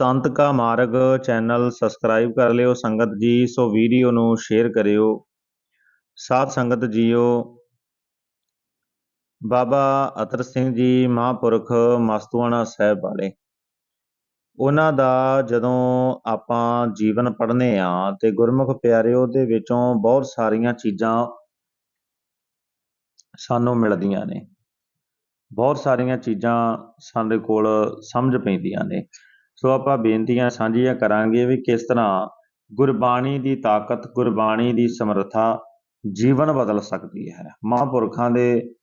ਸੰਤ ਕਾ ਮਾਰਗ channel subscribe ਕਰ ਲਿਓ, ਸੰਗਤ ਜੀ, ਸੋ ਵੀਡੀਓ ਨੂੰ ਸ਼ੇਅਰ ਕਰਿਓ। ਸਾਧ ਸੰਗਤ ਜੀਓ, ਬਾਬਾ ਅਤਰ ਸਿੰਘ ਜੀ ਮਹਾਂਪੁਰਖ ਮਸਤੂਆਣਾ ਸਾਹਿਬ ਵਾਲੇ, ਉਹਨਾਂ ਦਾ ਜਦੋਂ ਆਪਾਂ ਜੀਵਨ ਪੜ੍ਹਨੇ ਆ ਤੇ ਗੁਰਮੁਖ ਪਿਆਰਿਓ ਦੇ ਵਿੱਚੋਂ ਬਹੁਤ ਸਾਰੀਆਂ ਚੀਜ਼ਾਂ ਸਾਨੂੰ ਮਿਲਦੀਆਂ ਨੇ। ਬਹੁਤ ਸਾਰੀਆਂ ਚੀਜ਼ਾਂ ਸਾਡੇ ਕੋਲ ਸਮਝ ਪੈਂਦੀਆਂ ਨੇ। ਸੋ ਆਪਾਂ ਬੇਨਤੀਆਂ ਸਾਂਝੀਆਂ ਕਰਾਂਗੇ ਵੀ ਕਿਸ ਤਰ੍ਹਾਂ ਗੁਰਬਾਣੀ ਦੀ ਤਾਕਤ, ਗੁਰਬਾਣੀ ਦੀ ਸਮਰੱਥਾ ਜੀਵਨ ਬਦਲ ਸਕਦੀ ਹੈ। ਮਹਾਂਪੁਰਖਾਂ ਦੇ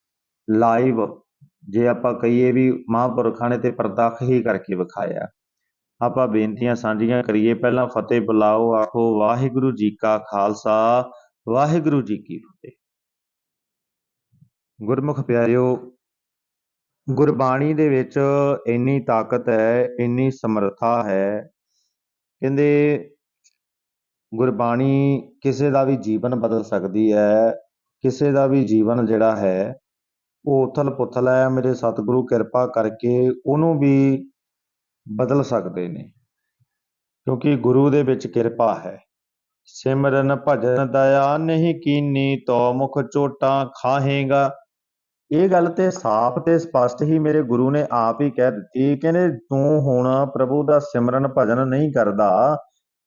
ਲਾਈਵ ਜੇ ਆਪਾਂ ਕਹੀਏ ਵੀ ਮਹਾਂਪੁਰਖਾਂ ਨੇ ਤੇ ਪ੍ਰਤੱਖ ਹੀ ਕਰਕੇ ਵਿਖਾਇਆ। ਆਪਾਂ ਬੇਨਤੀਆਂ ਸਾਂਝੀਆਂ ਕਰੀਏ। ਪਹਿਲਾਂ ਫਤਿਹ ਬੁਲਾਓ, ਆਖੋ, ਵਾਹਿਗੁਰੂ ਜੀ ਕਾ ਖਾਲਸਾ, ਵਾਹਿਗੁਰੂ ਜੀ ਕੀ ਫਤਿਹ। ਗੁਰਮੁਖ ਪਿਆਰਿਓ ਗੁਰਬਾਣੀ ਦੇ ਵਿੱਚ ਇੰਨੀ ਤਾਕਤ ਹੈ, ਇੰਨੀ ਸਮਰੱਥਾ ਹੈ। ਕਹਿੰਦੇ, ਗੁਰਬਾਣੀ ਕਿਸੇ ਦਾ ਵੀ ਜੀਵਨ ਬਦਲ ਸਕਦੀ ਹੈ, ਕਿਸੇ ਦਾ ਵੀ ਜੀਵਨ ਜਿਹੜਾ ਹੈ, ਉਹ ਉਥਲ ਪੁਥਲ ਹੈ। ਮੇਰੇ ਸਤਿਗੁਰੂ ਕਿਰਪਾ ਕਰਕੇ ਉਹਨੂੰ ਵੀ ਬਦਲ ਸਕਦੇ ਨੇ, ਕਿਉਂਕਿ ਗੁਰੂ ਦੇ ਵਿੱਚ ਕਿਰਪਾ ਹੈ। ਸਿਮਰਨ ਭਜਨ ਦਇਆ ਨਹੀਂ ਕੀਨੀ, ਤੋ ਮੁਖ ਚੋਟਾਂ ਖਾਹੇਗਾ। ਇਹ ਗੱਲ ਤੇ ਸਾਫ਼ ਤੇ ਸਪਸ਼ਟ ਹੀ ਮੇਰੇ ਗੁਰੂ ਨੇ ਆਪ ਹੀ ਕਹਿ ਦਿੱਤੀ, ਕਹਿੰਦੇ ਤੂੰ ਹੁਣ ਪ੍ਰਭੂ ਦਾ ਸਿਮਰਨ ਭਜਨ ਨਹੀਂ ਕਰਦਾ,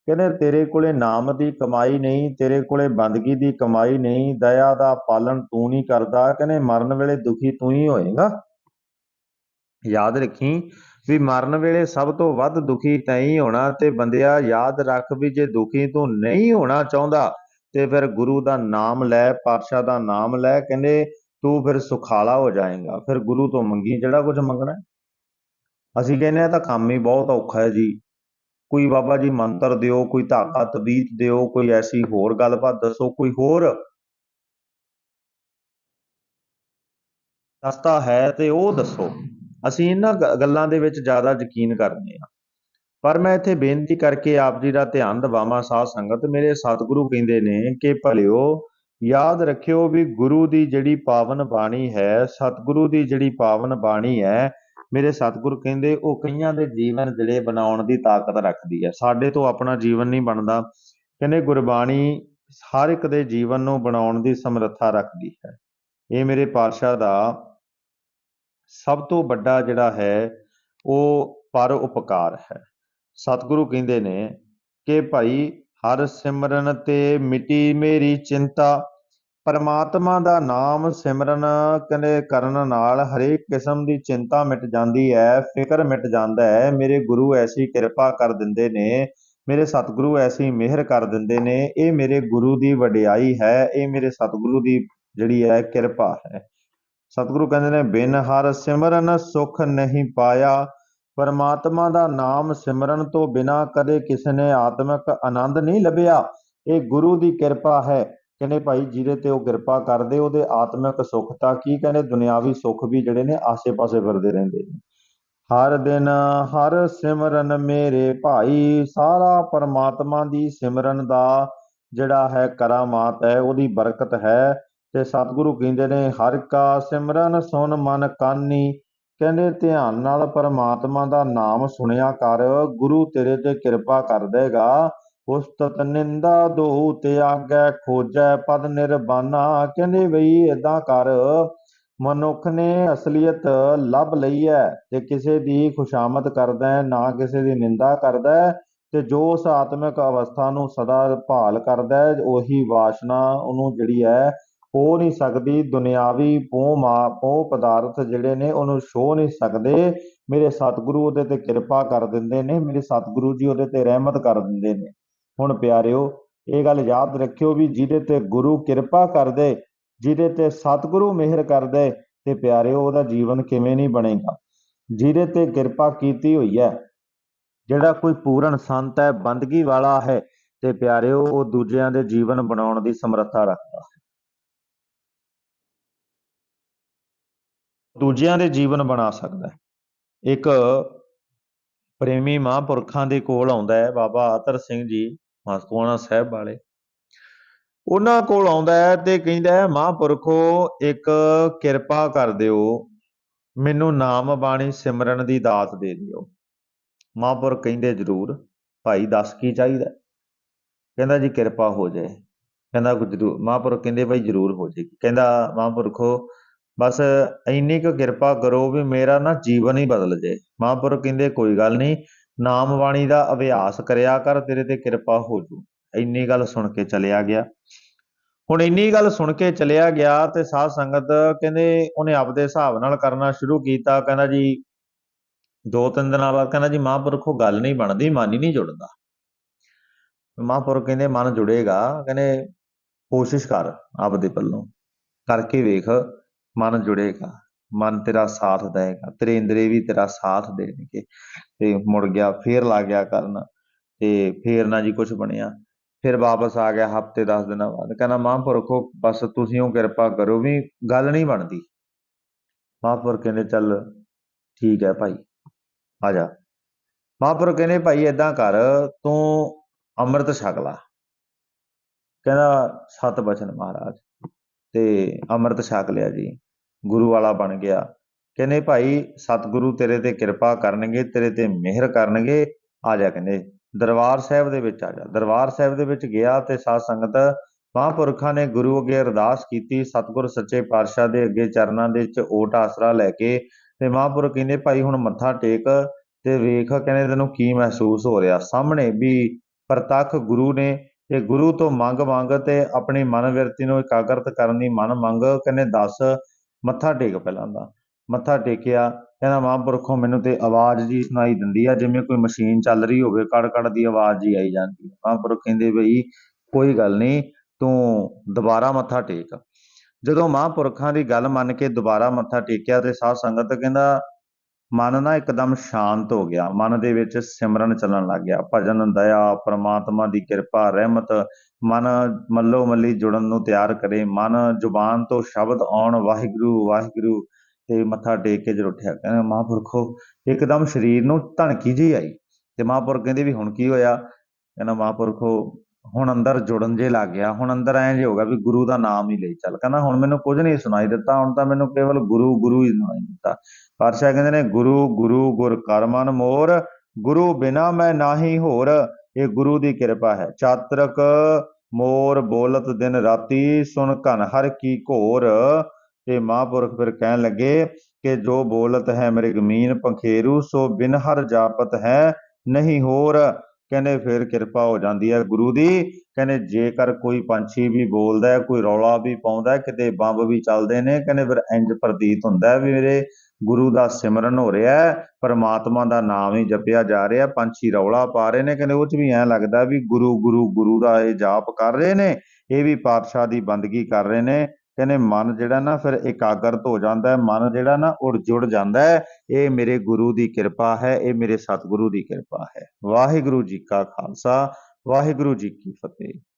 ਕਹਿੰਦੇ ਤੇਰੇ ਕੋਲੇ ਨਾਮ ਦੀ ਕਮਾਈ ਨਹੀਂ, ਤੇਰੇ ਕੋਲੇ ਬੰਦਗੀ ਦੀ ਕਮਾਈ ਨਹੀਂ, ਦਇਆ ਦਾ ਪਾਲਣ ਤੂੰ ਨਹੀਂ ਕਰਦਾ, ਕਹਿੰਦੇ ਮਰਨ ਵੇਲੇ ਦੁਖੀ ਤੂੰ ਹੀ ਹੋਏਗਾ। ਯਾਦ ਰੱਖੀ ਵੀ ਮਰਨ ਵੇਲੇ ਸਭ ਤੋਂ ਵੱਧ ਦੁਖੀ ਤੈਂ ਹੀ ਹੋਣਾ ਤੇ ਬੰਦਿਆ ਯਾਦ ਰੱਖ ਵੀ ਜੇ ਦੁਖੀ ਤੂੰ ਨਹੀਂ ਹੋਣਾ ਚਾਹੁੰਦਾ, ਤੇ ਫਿਰ ਗੁਰੂ ਦਾ ਨਾਮ ਲੈ, ਪਾਤਸ਼ਾਹ ਦਾ ਨਾਮ ਲੈ, ਕਹਿੰਦੇ ਤੂੰ ਫਿਰ ਸੁਖਾਲਾ ਹੋ ਜਾਏਗਾ, ਫਿਰ ਗੁਰੂ ਤੋਂ ਮੰਗੀ, ਜਿਹੜਾ ਕੁਝ ਮੰਗਣਾ ਅਸੀਂ ਕਹਿੰਦੇ ਆ ਤਾਂ ਕੰਮ ਹੀ ਬਹੁਤ ਔਖਾ ਹੈ ਜੀ। ਕੋਈ ਬਾਬਾ ਜੀ ਮੰਤਰ ਦਿਓ, ਕੋਈ ਧਾਗਾ ਤਬੀਤ ਦਿਓ, ਕੋਈ ਐਸੀ ਹੋਰ ਗੱਲਬਾਤ ਦੱਸੋ, ਕੋਈ ਹੋਰ। ਰਸਤਾ ਹੈ ਤੇ ਉਹ ਦੱਸੋ। ਅਸੀਂ ਇਹਨਾਂ ਗੱਲਾਂ ਦੇ ਵਿੱਚ ਜ਼ਿਆਦਾ ਯਕੀਨ ਕਰਦੇ ਹਾਂ। ਪਰ ਮੈਂ ਇੱਥੇ ਬੇਨਤੀ ਕਰਕੇ ਆਪ ਜੀ ਦਾ ਧਿਆਨ ਦਿਵਾਵਾਂ ਸਾਧ ਸੰਗਤ। ਮੇਰੇ ਸਤਿਗੁਰੂ ਕਹਿੰਦੇ ਨੇ ਕਿ ਭਲਿਓ ਯਾਦ ਰੱਖਿਓ ਵੀ ਗੁਰੂ ਦੀ ਜਿਹੜੀ ਪਾਵਨ ਬਾਣੀ ਹੈ, ਸਤਿਗੁਰੂ ਦੀ ਜਿਹੜੀ ਪਾਵਨ ਬਾਣੀ ਹੈ, ਮੇਰੇ ਸਤਿਗੁਰ ਕਹਿੰਦੇ ਉਹ ਕਈਆਂ ਦੇ ਜੀਵਨ ਜਿਹੜੇ ਬਣਾਉਣ ਦੀ ਤਾਕਤ ਰੱਖਦੀ ਹੈ। ਸਾਡੇ ਤੋਂ ਆਪਣਾ ਜੀਵਨ ਨਹੀਂ ਬਣਦਾ। ਕਹਿੰਦੇ ਗੁਰਬਾਣੀ ਹਰ ਇੱਕ ਦੇ ਜੀਵਨ ਨੂੰ ਬਣਾਉਣ ਦੀ ਸਮਰੱਥਾ ਰੱਖਦੀ ਹੈ। ਇਹ ਮੇਰੇ ਪਾਤਸ਼ਾਹ ਦਾ ਸਭ ਤੋਂ ਵੱਡਾ ਜਿਹੜਾ ਹੈ, ਉਹ ਪਰ ਉਪਕਾਰ ਹੈ। ਸਤਿਗੁਰੂ ਕਹਿੰਦੇ ਨੇ ਕਿ ਭਾਈ ਹਰ ਸਿਮਰਨ ਤੇ ਮਿਟੀ ਮੇਰੀ ਚਿੰਤਾ ਪਰਮਾਤਮਾ ਦਾ ਨਾਮ ਸਿਮਰਨ ਕਹਿੰਦੇ ਕਰਨ ਨਾਲ ਹਰੇਕ ਕਿਸਮ ਦੀ ਚਿੰਤਾ ਮਿਟ ਜਾਂਦੀ ਹੈ, ਫਿਕਰ ਮਿਟ ਜਾਂਦਾ ਹੈ। ਮੇਰੇ ਗੁਰੂ ਐਸੀ ਕਿਰਪਾ ਕਰ ਦਿੰਦੇ ਨੇ, ਮੇਰੇ ਸਤਿਗੁਰੂ ਐਸੀ ਮਿਹਰ ਕਰ ਦਿੰਦੇ ਨੇ। ਇਹ ਮੇਰੇ ਗੁਰੂ ਦੀ ਵਡਿਆਈ ਹੈ, ਇਹ ਮੇਰੇ ਸਤਿਗੁਰੂ ਦੀ ਜਿਹੜੀ ਹੈ ਕਿਰਪਾ ਹੈ। ਸਤਿਗੁਰੂ ਕਹਿੰਦੇ ਨੇ, ਬਿਨ ਹਰ ਸਿਮਰਨ ਸੁਖ ਨਹੀਂ ਪਾਇਆ। ਪਰਮਾਤਮਾ ਦਾ ਨਾਮ ਸਿਮਰਨ ਤੋਂ ਬਿਨਾ ਕਦੇ ਕਿਸੇ ਨੇ ਆਤਮਿਕ ਆਨੰਦ ਨਹੀਂ ਲੱਭਿਆ। ਇਹ ਗੁਰੂ ਦੀ ਕਿਰਪਾ ਹੈ। ਕਹਿੰਦੇ ਭਾਈ ਜਿਹਦੇ ਤੇ ਉਹ ਕਿਰਪਾ ਕਰਦੇ, ਉਹਦੇ ਆਤਮਿਕ ਸੁੱਖ ਤਾਂ ਕੀ ਕਹਿੰਦੇ, ਦੁਨਿਆਵੀ ਸੁੱਖ ਵੀ ਜਿਹੜੇ ਨੇ ਆਸੇ-ਪਾਸੇ ਫਿਰਦੇ ਰਹਿੰਦੇ ਨੇ। ਹਰ ਦਿਨ ਹਰ ਸਿਮਰਨ ਮੇਰੇ ਭਾਈ, ਸਾਰਾ ਪਰਮਾਤਮਾ ਦੀ ਸਿਮਰਨ ਦਾ ਜਿਹੜਾ ਹੈ ਕਰਾਮਾਤ ਹੈ, ਉਹਦੀ ਬਰਕਤ ਹੈ। ਤੇ ਸਤਿਗੁਰੂ ਕਹਿੰਦੇ ਨੇ, ਹਰ ਕਾ ਸਿਮਰਨ ਸੁਨ ਮਨ ਕਾਨੀ। ਕਹਿੰਦੇ ਧਿਆਨ ਨਾਲ ਪਰਮਾਤਮਾ ਦਾ ਨਾਮ ਸੁਣਿਆ ਕਰ, ਗੁਰੂ ਤੇਰੇ ਤੇ ਕਿਰਪਾ ਕਰ ਦੇਗਾ। ਉਸਤਤ ਨਿੰਦਾ ਦੋ ਤਿਆਗੈ ਖੋਜੈ ਪਦ ਨਿਰਬਾਨਾ, ਕਹਿੰਦੇ ਬਈ ਇਦਾਂ ਕਰ, ਮਨੁੱਖ ਨੇ ਅਸਲੀਅਤ ਲੱਭ ਲਈ ਹੈ ਤੇ ਕਿਸੇ ਦੀ ਖੁਸ਼ਾਮਦ ਕਰਦਾ, ਨਾ ਕਿਸੇ ਦੀ ਨਿੰਦਾ ਕਰਦਾ, ਤੇ ਜੋ ਉਸ ਆਤਮਿਕ ਅਵਸਥਾ ਨੂੰ ਸਦਾ ਭਾਲ ਕਰਦਾ, ਉਹੀ ਵਾਸ਼ਨਾ ਉਹਨੂੰ ਜਿਹੜੀ ਹੈ ਹੋ ਨਹੀਂ ਸਕਦੀ, ਦੁਨਿਆਵੀ ਪੋਹ ਮਾ, ਪੋਹ ਪਦਾਰਥ ਜਿਹੜੇ ਨੇ, ਉਹਨੂੰ ਛੋ ਨਹੀਂ ਸਕਦੇ, ਮੇਰੇ ਸਤਿਗੁਰੂ ਉਹਦੇ ਤੇ ਕਿਰਪਾ ਕਰ ਦਿੰਦੇ ਨੇ, ਮੇਰੇ ਸਤਿਗੁਰੂ ਜੀ ਉਹਦੇ ਤੇ ਰਹਿਮਤ ਕਰ ਦਿੰਦੇ ਨੇ। ਹੁਣ ਪਿਆਰਿਓ, ਇਹ ਗੱਲ ਯਾਦ ਰੱਖਿਓ ਵੀ ਜਿਹਦੇ ਤੇ ਗੁਰੂ ਕਿਰਪਾ ਕਰਦੇ, ਜਿਹਦੇ ਤੇ ਸਤਿਗੁਰੂ ਮਿਹਰ ਕਰਦੇ, ਤੇ ਪਿਆਰਿਓ ਉਹਦਾ ਜੀਵਨ ਕਿਵੇਂ ਨਹੀਂ ਬਣੇਗਾ? ਜਿਹਦੇ ਤੇ ਕਿਰਪਾ ਕੀਤੀ ਹੋਈ ਹੈ, ਜਿਹੜਾ ਕੋਈ ਪੂਰਨ ਸੰਤ ਹੈ, ਬੰਦਗੀ ਵਾਲਾ ਹੈ, ਤੇ ਪਿਆਰਿਓ ਉਹ ਦੂਜਿਆਂ ਦੇ ਜੀਵਨ ਬਣਾਉਣ ਦੀ ਸਮਰੱਥਾ ਰੱਖਦਾ ਹੈ। ਦੂਜਿਆਂ ਦੇ ਜੀਵਨ ਬਣਾ ਸਕਦਾ ਹੈ। ਇੱਕ ਪ੍ਰੇਮੀ ਮਹਾਂਪੁਰਖਾਂ ਦੇ ਕੋਲ ਆਉਂਦਾ ਹੈ, ਬਾਬਾ ਆਤਰ ਸਿੰਘ ਜੀ। ਮਸਤੂਆਣਾ ਸਾਹਿਬ ਵਾਲੇ। ਉਹਨਾਂ ਕੋਲ ਆਉਂਦਾ ਹੈ ਤੇ ਕਹਿੰਦਾ ਹੈ, ਮਹਾਂਪੁਰਖੋ, ਇੱਕ ਕਿਰਪਾ ਕਰ ਦਿਓ। ਮੈਨੂੰ ਨਾਮ ਬਾਣੀ ਸਿਮਰਨ ਦੀ ਦਾਤ ਦੇ ਦਿਓ। ਮਹਾਂਪੁਰਖ ਕਹਿੰਦੇ, ਜ਼ਰੂਰ, ਭਾਈ, ਦੱਸ ਕੀ ਚਾਹੀਦਾ? ਕਹਿੰਦਾ, ਜੀ, ਕਿਰਪਾ ਹੋ ਜਾਏ। ਕਹਿੰਦਾ ਕੁ ਜ਼ਰੂਰ। ਮਹਾਂਪੁਰਖ ਕਹਿੰਦੇ, ਭਾਈ, ਜ਼ਰੂਰ ਹੋ ਜਾਏਗੀ। ਕਹਿੰਦਾ, ਮਹਾਂਪੁਰਖੋ, ਬਸ ਇੰਨੀ ਕੁ ਕਿਰਪਾ ਕਰੋ ਵੀ ਮੇਰਾ ਨਾ ਜੀਵਨ ਹੀ ਬਦਲ ਜਾਏ। ਮਹਾਂਪੁਰਖ ਕਹਿੰਦੇ, ਕੋਈ ਗੱਲ ਨਹੀਂ ਨਾਮ ਬਾਣੀ ਦਾ ਅਭਿਆਸ ਕਰਿਆ ਕਰ, ਤੇਰੇ ਤੇ ਕਿਰਪਾ ਹੋ ਜੂ। ਇੰਨੀ ਗੱਲ ਸੁਣ ਕੇ ਚਲਿਆ ਗਿਆ। ਹੁਣ ਇੰਨੀ ਗੱਲ ਸੁਣ ਕੇ ਚਲਿਆ ਗਿਆ ਤੇ ਸਾਧ ਸੰਗਤ ਕਹਿੰਦੇ ਉਹਨੇ ਆਪਦੇ ਹਿਸਾਬ ਨਾਲ ਕਰਨਾ ਸ਼ੁਰੂ ਕੀਤਾ। ਕਹਿੰਦਾ ਜੀ, ਦੋ ਤਿੰਨ ਦਿਨਾਂ ਬਾਅਦ ਕਹਿੰਦਾ ਜੀ, ਮਹਾਂਪੁਰਖੋ ਗੱਲ ਨਹੀਂ ਬਣਦੀ, ਮਨ ਹੀ ਨਹੀਂ ਜੁੜਦਾ। ਮਹਾਂਪੁਰਖ ਕਹਿੰਦੇ, ਮਨ ਜੁੜੇਗਾ। ਕਹਿੰਦੇ, ਕੋਸ਼ਿਸ਼ ਕਰ ਆਪਦੇ ਪੱਲੋਂ ਕਰਕੇ ਵੇਖ, ਮਨ ਜੁੜੇਗਾ। ਮਨ ਤੇਰਾ ਸਾਥ ਦੇਗਾ ਤੇਰੇ ਇੰਦਰੀ ਵੀ ਤੇਰਾ ਸਾਥ ਦੇਣਗੇ। ਤੇ ਮੁੜ ਗਿਆ ਫੇਰ ਲੱਗ ਗਿਆ ਕਰਨ ਤੇ ਫੇਰ ਨਾ ਜੀ ਕੁਝ ਬਣਿਆ। ਫਿਰ ਵਾਪਸ ਆ ਗਿਆ ਹਫ਼ਤੇ 10 ਦਿਨਾਂ ਬਾਅਦ। ਕਹਿੰਦਾ, ਮਹਾਂਪੁਰਖੋ, ਬਸ ਤੁਸੀਂ ਉਹ ਕਿਰਪਾ ਕਰੋ ਵੀ ਗੱਲ ਨਹੀਂ ਬਣਦੀ। ਮਹਾਂਪੁਰਖ ਕਹਿੰਦੇ, ਚੱਲ ਠੀਕ ਹੈ ਭਾਈ, ਆ ਜਾ। ਮਹਾਂਪੁਰਖ ਕਹਿੰਦੇ, ਭਾਈ ਏਦਾਂ ਕਰ, ਤੂੰ ਅੰਮ੍ਰਿਤ ਛਕ ਲਾ। ਕਹਿੰਦਾ, ਸਤ ਬਚਨ ਮਹਾਰਾਜ, ਤੇ ਅੰਮ੍ਰਿਤ ਛਕ ਲਿਆ ਜੀ। ਗੁਰੂ ਵਾਲਾ ਬਣ ਗਿਆ। ਕਹਿੰਦੇ, ਭਾਈ, ਸਤਿਗੁਰੂ ਤੇਰੇ ਤੇ ਕਿਰਪਾ ਕਰਨਗੇ, ਤੇਰੇ ਤੇ ਮਿਹਰ ਕਰਨਗੇ। ਆ ਜਾ ਕਹਿੰਦੇ, ਦਰਬਾਰ ਸਾਹਿਬ ਦੇ ਵਿੱਚ ਆ ਜਾ। ਦਰਬਾਰ ਸਾਹਿਬ ਦੇ ਵਿੱਚ ਗਿਆ ਤੇ ਸਾਧ ਸੰਗਤ ਮਹਾਂਪੁਰਖਾਂ ਨੇ ਗੁਰੂ ਅੱਗੇ ਅਰਦਾਸ ਕੀਤੀ। ਸਤਿਗੁਰ ਸੱਚੇ ਪਾਤਸ਼ਾਹ ਦੇ ਅੱਗੇ ਚਰਨਾਂ ਦੇ ਵਿੱਚ ਓਟ ਆਸਰਾ ਲੈ ਕੇ ਤੇ ਮਹਾਂਪੁਰਖ ਕਹਿੰਦੇ, ਭਾਈ, ਹੁਣ ਮੱਥਾ ਟੇਕ ਤੇ ਵੇਖ। ਕਹਿੰਦੇ, ਤੈਨੂੰ ਕੀ ਮਹਿਸੂਸ ਹੋ ਰਿਹਾ? ਸਾਹਮਣੇ ਵੀ ਪ੍ਰਤੱਖ ਗੁਰੂ ਨੇ ਤੇ ਗੁਰੂ ਤੋਂ ਮੰਗ ਮੰਗ ਤੇ ਆਪਣੀ ਮਨ ਵਿਰਤੀ ਨੂੰ ਇਕਾਗਰਤ ਕਰਨ ਦੀ ਮਨ ਮੰਗ ਕਹਿੰਦੇ, ਦੱਸ ਮੱਥਾ ਟੇਕ ਪਹਿਲਾਂ ਦਾ ਮੱਥਾ ਟੇਕਿਆ, ਕਹਿੰਦਾ, ਮਹਾਂਪੁਰਖੋਂ, ਮੈਨੂੰ ਤੇ ਆਵਾਜ਼ ਜੀ ਸੁਣਾਈ ਦਿੰਦੀ ਆ, ਜਿਵੇਂ ਕੋਈ ਮਸ਼ੀਨ ਚੱਲ ਰਹੀ ਹੋਵੇ ਕੜ ਕੜ ਦੀ ਆਵਾਜ਼ ਜੀ ਆਈ ਜਾਂਦੀ ਹੈ ਮਹਾਂਪੁਰਖ ਕਹਿੰਦੇ ਬਈ, ਕੋਈ ਗੱਲ ਨਹੀਂ, ਤੂੰ ਦੁਬਾਰਾ ਮੱਥਾ ਟੇਕ। ਜਦੋਂ ਮਹਾਂਪੁਰਖਾਂ ਦੀ ਗੱਲ ਮੰਨ ਕੇ ਦੁਬਾਰਾ ਮੱਥਾ ਟੇਕਿਆ ਤੇ ਸਾਧ ਸੰਗਤ ਕਹਿੰਦਾ ਮਨ ਨਾ ਇੱਕਦਮ ਸ਼ਾਂਤ ਹੋ ਗਿਆ। ਮਨ ਦੇ ਵਿੱਚ ਸਿਮਰਨ ਚੱਲਣ ਲੱਗ ਗਿਆ। ਭਜਨ, ਦਇਆ, ਪ੍ਰਮਾਤਮਾ ਦੀ ਕਿਰਪਾ, ਰਹਿਮਤ, ਮਨ ਮੱਲੋ ਮੱਲੀ ਜੁੜਨ ਨੂੰ ਤਿਆਰ ਕਰੇ। ਮਨ ਜ਼ੁਬਾਨ ਤੋਂ ਸ਼ਬਦ ਆਉਣ, ਵਾਹਿਗੁਰੂ ਵਾਹਿਗੁਰੂ, ਤੇ ਮੱਥਾ ਟੇਕ ਕੇ ਜਦੋਂ ਉੱਠਿਆ। ਕਹਿੰਦਾ, ਮਹਾਂਪੁਰਖੋ, ਇੱਕਦਮ ਸਰੀਰ ਨੂੰ ਧਣਕੀ ਜੀ ਆਈ। ਤੇ ਮਹਾਂਪੁਰਖ ਕਹਿੰਦੇ ਵੀ, ਹੁਣ ਕੀ ਹੋਇਆ? ਕਹਿੰਦਾ, ਮਹਾਂਪੁਰਖੋ, ਹੁਣ ਅੰਦਰ ਜੁੜਨ ਜੇ ਲੱਗ ਗਿਆ। ਹੁਣ ਅੰਦਰ ਐਂ ਜੇ ਹੋ ਗਿਆ ਵੀ ਗੁਰੂ ਦਾ ਨਾਮ ਹੀ ਲਈ ਚੱਲ। ਕਹਿੰਦਾ, ਹੁਣ ਮੈਨੂੰ ਕੁਝ ਨਹੀਂ ਸੁਣਾਈ ਦਿੱਤਾ। ਹੁਣ ਤਾਂ ਮੈਨੂੰ ਕੇਵਲ ਗੁਰੂ ਗੁਰੂ ਹੀ ਸੁਣਾਈ ਦਿੱਤਾ। ਪਾਤਸ਼ਾਹ ਕਹਿੰਦੇ ਨੇ, ਗੁਰੂ ਗੁਰੂ ਗੁਰ ਕਰਮਨ ਮੋਰ, ਗੁਰੂ ਬਿਨਾ ਮੈਂ ਨਾਹੀ ਹੋਰ, ਇਹ ਗੁਰੂ ਦੀ ਕਿਰਪਾ ਹੈ। ਚਾਤਰਕ ਮੋਰ ਬੋਲਤ ਦਿਨ ਰਾਤੀ ਸੁਣ ਘਨ ਹਰ ਕੀ ਘੋਰ। ਤੇ ਮਹਾਂਪੁਰਖ ਫਿਰ ਕਹਿਣ ਲੱਗੇ ਕਿ ਜੋ ਬੋਲਤ ਹੈ ਮੇਰੇ ਗਮੀਨ ਪੰਖੇਰੂ, ਸੋ ਬਿਨ ਹਰ ਜਾਪਤ ਹੈ ਨਹੀਂ ਹੋਰ। ਕਹਿੰਦੇ ਫਿਰ ਕਿਰਪਾ ਹੋ ਜਾਂਦੀ ਹੈ ਗੁਰੂ ਦੀ। ਕਹਿੰਦੇ ਜੇਕਰ ਕੋਈ ਪੰਛੀ ਵੀ ਬੋਲਦਾ ਹੈ, ਕੋਈ ਰੌਲਾ ਵੀ ਪਾਉਂਦਾ ਹੈ, ਕਿਤੇ ਬੰਬ ਵੀ ਚੱਲਦੇ ਨੇ, ਕਹਿੰਦੇ ਫਿਰ ਇੰਜ ਪ੍ਰਤੀਤ ਹੁੰਦਾ ਵੀ ਮੇਰੇ ਗੁਰੂ ਦਾ ਸਿਮਰਨ ਹੋ ਰਿਹਾ ਹੈ, ਪਰਮਾਤਮਾ ਦਾ ਨਾਮ ਹੀ ਜਪਿਆ ਜਾ ਰਿਹਾ, ਪੰਛੀ ਰੌਲਾ ਪਾ ਰਹੇ ਨੇ, ਕਹਿੰਦੇ ਉਹ ਚ ਵੀ ਐਂ ਲੱਗਦਾ ਵੀ ਗੁਰੂ ਗੁਰੂ ਗੁਰੂ ਦਾ ਇਹ ਜਾਪ ਕਰ ਰਹੇ ਨੇ, ਇਹ ਵੀ ਪਾਤਸ਼ਾਹ ਦੀ ਬੰਦਗੀ ਕਰ ਰਹੇ ਨੇ, ਕਹਿੰਦੇ ਮਨ ਜਿਹੜਾ ਨਾ ਫਿਰ ਇਕਾਗਰਤ ਹੋ ਜਾਂਦਾ ਹੈ, ਮਨ ਜਿਹੜਾ ਨਾ ਉੜ ਜੁੜ ਜਾਂਦਾ ਹੈ, ਇਹ ਮੇਰੇ ਗੁਰੂ ਦੀ ਕਿਰਪਾ ਹੈ, ਇਹ ਮੇਰੇ ਸਤਿਗੁਰੂ ਦੀ ਕਿਰਪਾ ਹੈ। ਵਾਹਿਗੁਰੂ ਜੀ ਕਾ ਖਾਲਸਾ, ਵਾਹਿਗੁਰੂ ਜੀ ਕੀ ਫਤਿਹ।